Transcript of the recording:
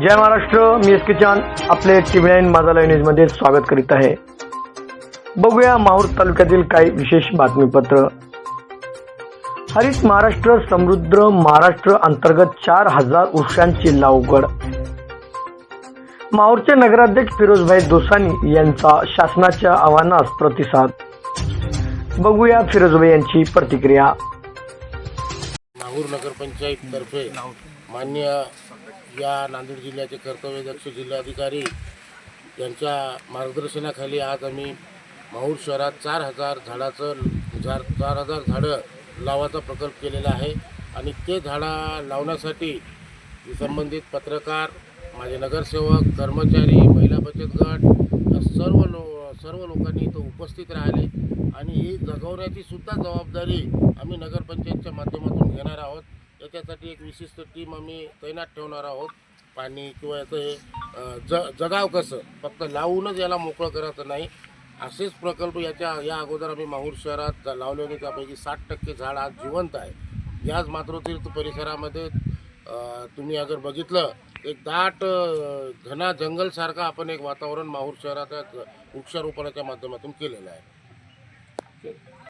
जय महाराष्ट्र मी S के चांद आपले TV nine माझा live न्यूजमध्ये स्वागत करीत आहे. बघूया माहूर तालुक्यातील काही विशेष बातमीपत्र. हरित महाराष्ट्र समृद्ध महाराष्ट्र अंतर्गत चार हजार वृक्षांची लावगड. माहूरचे नगराध्यक्ष फिरोजभाई दोसानी यांचा शासनाच्या आव्हानास प्रतिसाद. बघूया फिरोजभाई यांची प्रतिक्रिया. माहूर नगरपंचायत तर्फे मान्य या नांदेड जिल्ह्याचे कर्तव्यदक्ष जिल्हाधिकारी यांच्या मार्गदर्शनाखाली आज आम्ही माहूर शहरात चार हजार झाडाचं झाड चार हजार झाडं लावाचा प्रकल्प केलेला आहे. आणि ते झाडं लावण्यासाठी संबंधित पत्रकार माझे नगरसेवक कर्मचारी महिला बचत गट या सर्व लो सर्व लोकांनी इथं उपस्थित राहिले. आणि ही जगवण्याची सुद्धा जबाबदारी आम्ही नगरपंचायतच्या माध्यमातून घेणार आहोत. त्याच्यासाठी एक विशिष्ट टीम आम्ही तैनात ठेवणार आहोत. पाणी किंवा याचं हे ज जगाव कसं? फक्त लावूनच याला मोकळं करायचं नाही. असेच प्रकल्प याच्या या अगोदर आम्ही माहूर शहरात जा- लावले होते. त्यापैकी साठ टक्के झाड आज जिवंत आहे. याच मातृतीर्थ परिसरामध्ये तुम्ही अगर बघितलं एक दाट घना जंगलसारखं आपण एक वातावरण माहूर शहरात वृक्षारोपणाच्या माध्यमातून केलेलं आहे.